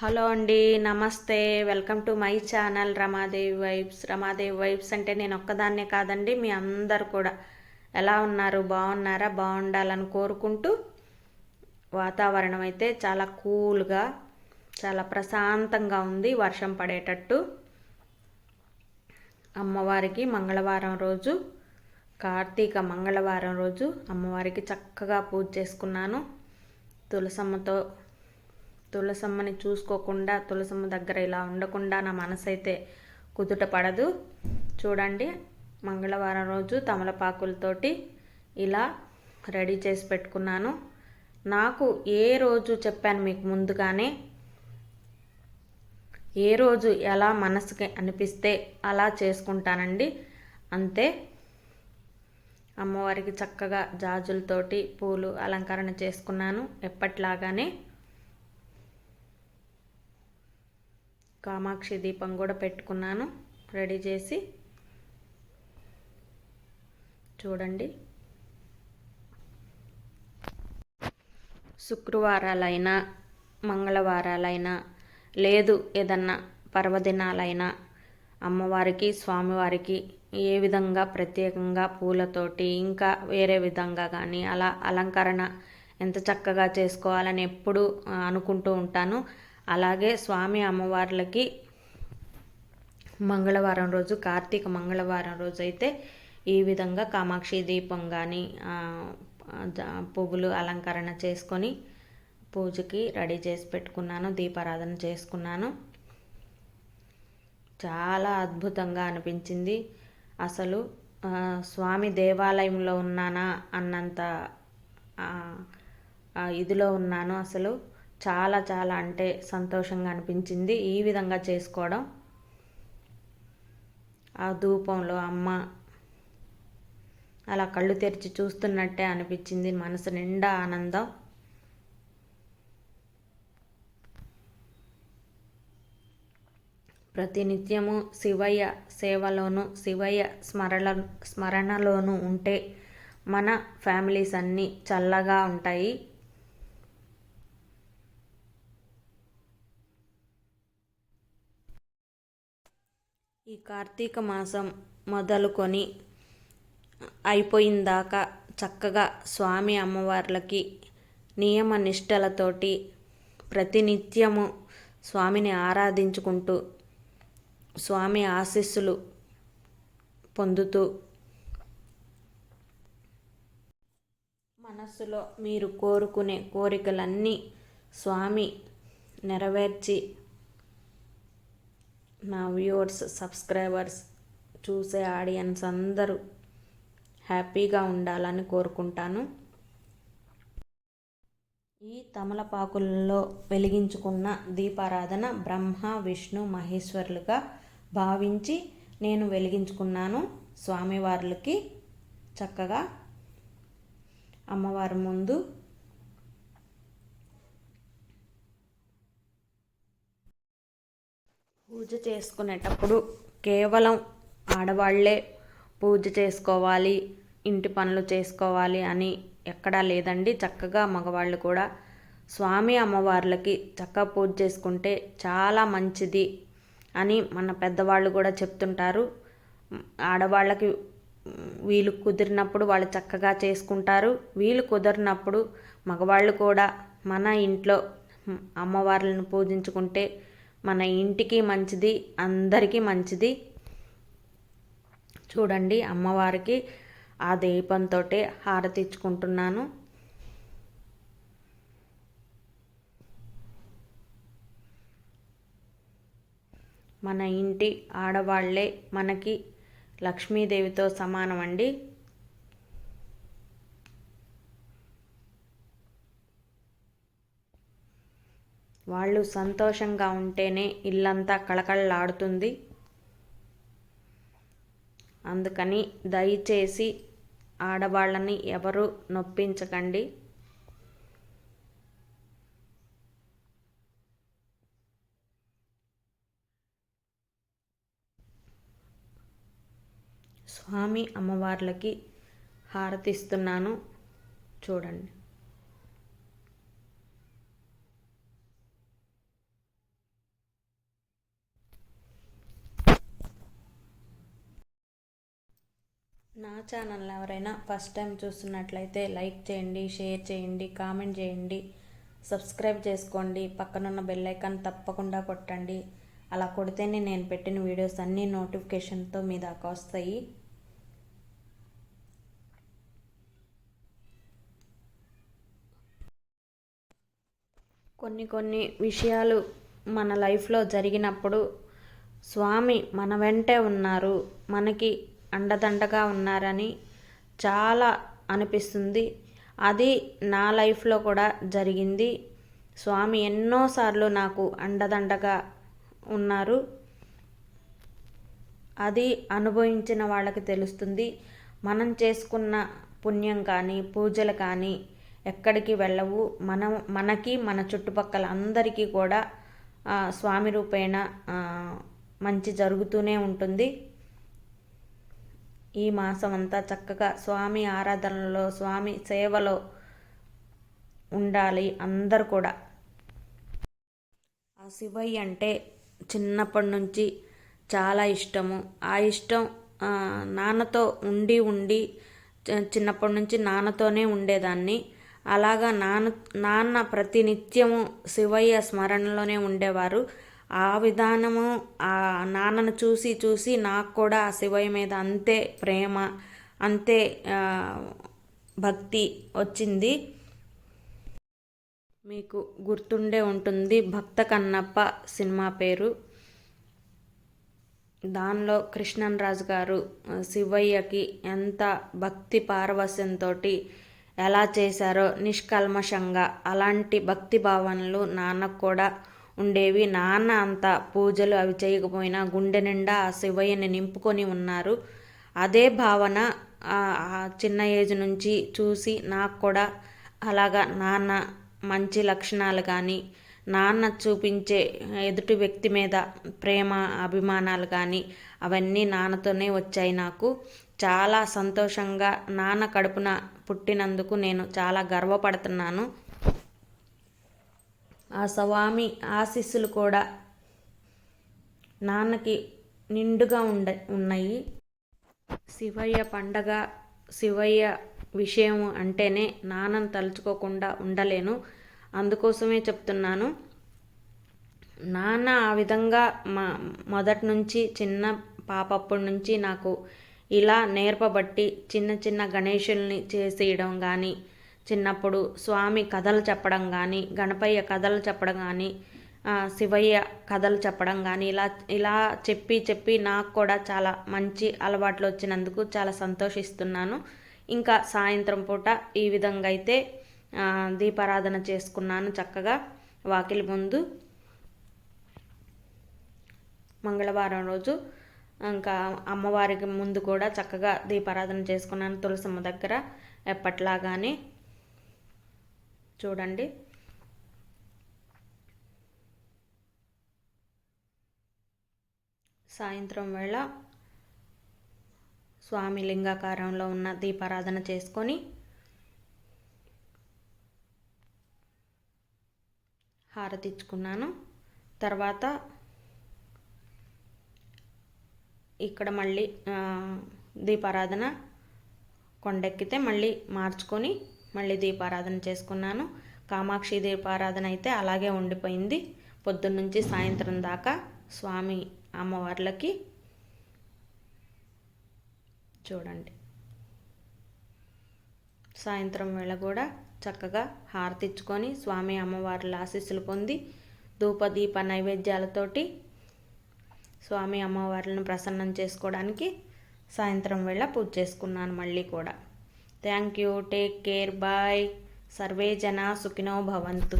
Hello అండి నమస్తే. Welcome to my channel Ramadevi vibes. Ramadevi vibes అంటే నేను ఒక్కదాన్నే కాదండి మీ అందరు కూడా. ఎలా ఉన్నారు? బాగున్నారా? బాగుండాలని కోరుకుంటూ వాతావరణం అయితే చాలా కూల్గా చాలా ప్రశాంతంగా ఉంది వర్షం పడేటట్టు. అమ్మవారికి మంగళవారం రోజు కార్తీక మంగళవారం రోజు అమ్మవారికి చక్కగా పూజ చేసుకున్నాను. తులసమ్మతో తులసమ్మని చూసుకోకుండా తులసమ్మ దగ్గర ఇలా ఉండకుండా నా మనసు అయితే కుదుట పడదు. చూడండి మంగళవారం రోజు తమలపాకులతోటి ఇలా రెడీ చేసి పెట్టుకున్నాను. నాకు ఏ రోజు చెప్పాను మీకు ముందుగానే ఏ రోజు ఎలా మనసుకి అనిపిస్తే అలా చేసుకుంటానండి. అంతే. అమ్మవారికి చక్కగా జాజులతోటి పూలు అలంకరణ చేసుకున్నాను ఎప్పట్లాగానే. కామాక్షి దీపం కూడా పెట్టుకున్నాను. రెడీ చేసి చూడండి. శుక్రవారాలైనా మంగళవారాలైనా లేదు ఏదన్నా పర్వదినాలైనా అమ్మవారికి స్వామివారికి ఏ విధంగా ప్రత్యేకంగా పూలతోటి ఇంకా వేరే విధంగా కానీ అలా అలంకరణ ఎంత చక్కగా చేసుకోవాలని ఎప్పుడు అనుకుంటూ ఉంటాను. అలాగే స్వామి అమ్మవార్లకి మంగళవారం రోజు కార్తీక మంగళవారం రోజు అయితే ఈ విధంగా కామాక్షి దీపం కానీ పువ్వులు అలంకరణ చేసుకొని పూజకి రెడీ చేసి పెట్టుకున్నాను దీపారాధన చేసుకున్నాను. చాలా అద్భుతంగా అనిపించింది. అసలు స్వామి దేవాలయంలో ఉన్నానా అన్నంత ఇదిలో ఉన్నాను అసలు. చాలా చాలా అంటే సంతోషంగా అనిపించింది ఈ విధంగా చేసుకోవడం. ఆ ధూపంలో అమ్మ అలా కళ్ళు తెరిచి చూస్తున్నట్టే అనిపించింది. మనసు నిండా ఆనందం. ప్రతినిత్యము శివయ్య సేవలోను శివయ్య స్మరణ స్మరణలోనూ ఉంటే మన ఫ్యామిలీస్ అన్నీ చల్లగా ఉంటాయి. ఈ కార్తీక మాసం మొదలుకొని అయిపోయిందాకా చక్కగా స్వామి అమ్మవార్లకి నియమ నిష్టలతోటి ప్రతినిత్యము స్వామిని ఆరాధించుకుంటూ స్వామి ఆశీస్సులు పొందుతూ మనస్సులో మీరు కోరుకునే కోరికలన్నీ స్వామి నెరవేర్చి నా వ్యూవర్స్ సబ్స్క్రైబర్స్ చూసే ఆడియన్స్ అందరూ హ్యాపీగా ఉండాలని కోరుకుంటాను. ఈ తమలపాకులలో వెలిగించుకున్న దీపారాధన బ్రహ్మ విష్ణు మహేశ్వరులుగా భావించి నేను వెలిగించుకున్నాను స్వామివార్లకి చక్కగా. అమ్మవారి ముందు పూజ చేసుకునేటప్పుడు కేవలం ఆడవాళ్ళే పూజ చేసుకోవాలి ఇంటి పనులు చేసుకోవాలి అని ఎక్కడా లేదండి. చక్కగా మగవాళ్ళు కూడా స్వామి అమ్మవార్లకి చక్కగా పూజ చేసుకుంటే చాలా మంచిది అని మన పెద్దవాళ్ళు కూడా చెప్తుంటారు. ఆడవాళ్ళకి వీలు కుదిరినప్పుడు వాళ్ళు చక్కగా చేసుకుంటారు. వీలు కుదిరినప్పుడు మగవాళ్ళు కూడా మన ఇంట్లో అమ్మవార్లను పూజించుకుంటే మన ఇంటికి మంచిది అందరికీ మంచిది. చూడండి అమ్మవారికి ఆ దీపంతో హారతిచ్చుకుంటున్నాను మన ఇంటి ఆడవాళ్ళే మనకి లక్ష్మీదేవితో సమానం అండి వాళ్ళు సంతోషంగా ఉంటేనే ఇల్లంతా కళకళలాడుతుంది. అందుకని దయచేసి ఆడవాళ్ళని ఎవరు నొప్పించకండి. స్వామి అమ్మవార్లకి హారతిస్తున్నాను. చూడండి. నా ఛానల్ ఎవరైనా ఫస్ట్ టైం చూస్తున్నట్లయితే లైక్ చేయండి షేర్ చేయండి కామెంట్ చేయండి. సబ్స్క్రైబ్ చేసుకోండి. పక్కనున్న బెల్ ఐకాన్ తప్పకుండా కొట్టండి. అలా కొడితేనే నేను పెట్టిన వీడియోస్ అన్నీ నోటిఫికేషన్తో మీ దాకా వస్తాయి. కొన్ని కొన్ని విషయాలు మన లైఫ్లో జరిగినప్పుడు స్వామి మన వెంటే ఉన్నారు. మనకి అండదండగా ఉన్నారని చాలా అనిపిస్తుంది. అది నా లైఫ్లో కూడా జరిగింది. స్వామి ఎన్నోసార్లు నాకు అండదండగా ఉన్నారు. అది అనుభవించిన వాళ్ళకి తెలుస్తుంది. మనం చేసుకున్న పుణ్యం కానీ పూజలు కానీ ఎక్కడికి వెళ్ళవు. మనం మనకి మన చుట్టుపక్కల అందరికీ కూడా స్వామి రూపేణ మంచి జరుగుతూనే ఉంటుంది. ఈ మాసం అంతా చక్కగా స్వామి ఆరాధనలో స్వామి సేవలో ఉండాలి అందరు కూడా. ఆ శివయ్య అంటే చిన్నప్పటి నుంచి చాలా ఇష్టము. ఆ ఇష్టం నాన్నతో ఉండి ఉండి చిన్నప్పటి నుంచి నాన్నతోనే ఉండేదాన్ని. అలాగా నాన్న నాన్న ప్రతినిత్యము శివయ్య స్మరణలోనే ఉండేవారు. ఆ విధానము ఆ నాన్నను చూసి చూసి నాకు కూడా ఆ శివయ్య మీద అంతే ప్రేమ అంతే భక్తి వచ్చింది. మీకు గుర్తుండే ఉంటుంది భక్త కన్నప్ప సినిమా పేరు. దానిలో కృష్ణన్ రాజు గారు శివయ్యకి ఎంత భక్తి పారవస్యంతో ఎలా చేశారో నిష్కల్మషంగా అలాంటి భక్తి భావనలు నాన్నకు కూడా ఉండేవి. నాన్న అంత పూజలు అవి చేయకపోయినా గుండె నిండా ఆ శివయ్యని నింపుకొని ఉన్నారు. అదే భావన చిన్న ఏజ్ నుంచి చూసి నాకు కూడా అలాగా నాన్న మంచి లక్షణాలు కానీ నాన్న చూపించే ఎదుటి వ్యక్తి మీద ప్రేమ అభిమానాలు కానీ అవన్నీ నాన్నతోనే వచ్చాయి నాకు. చాలా సంతోషంగా నాన్న కడుపున పుట్టినందుకు నేను చాలా గర్వపడుతున్నాను. ఆ స్వామి ఆశీస్సులు కూడా నాన్నకి నిండుగా ఉండ ఉన్నాయి. శివయ్య పండగ శివయ్య విషయం అంటేనే నాన్నను తలుచుకోకుండా ఉండలేను. అందుకోసమే చెప్తున్నాను. నాన్న ఆ విధంగా మా మొదటి నుంచి చిన్న పాపప్పటి నుంచి నాకు ఇలా నేర్పబట్టి చిన్న చిన్న గణేషుల్ని చేసేయడం కానీ చిన్నప్పుడు స్వామి కథలు చెప్పడం కానీ గణపయ్య కథలు చెప్పడం కానీ శివయ్య కథలు చెప్పడం కానీ ఇలా ఇలా చెప్పి చెప్పి నాకు కూడా చాలా మంచి అలవాట్లు వచ్చినందుకు చాలా సంతోషిస్తున్నాను. ఇంకా సాయంత్రం పూట ఈ విధంగా అయితే దీపారాధన చేసుకున్నాను చక్కగా వాకిలి ముందు. మంగళవారం రోజు ఇంకా అమ్మవారికి ముందు కూడా చక్కగా దీపారాధన చేసుకున్నాను తులసమ్మ దగ్గర ఎప్పట్లాగానే. చూడండి. సాయంత్రం వేళ స్వామి లింగాకారంలో ఉన్న దీపారాధన చేసుకొని హారతిచ్చుకున్నాను. తర్వాత ఇక్కడ మళ్ళీ దీపారాధన కొండెక్కితే మళ్ళీ మార్చుకొని మళ్ళీ దీపారాధన చేసుకున్నాను. కామాక్షి దీపారాధన అయితే అలాగే ఉండిపోయింది. పొద్దున్నుంచి సాయంత్రం దాకా స్వామి అమ్మవార్లకి చూడండి. సాయంత్రం వేళ కూడా చక్కగా హారతిచ్చుకొని స్వామి అమ్మవార్ల ఆశీస్సులు పొంది ధూప దీప నైవేద్యాలతోటి స్వామి అమ్మవార్లను ప్రసన్నం చేసుకోవడానికి సాయంత్రం వేళ పూజ చేసుకున్నాను మళ్ళీ కూడా. Thank you take care bye सर्वे जना सुखिनो भवंतु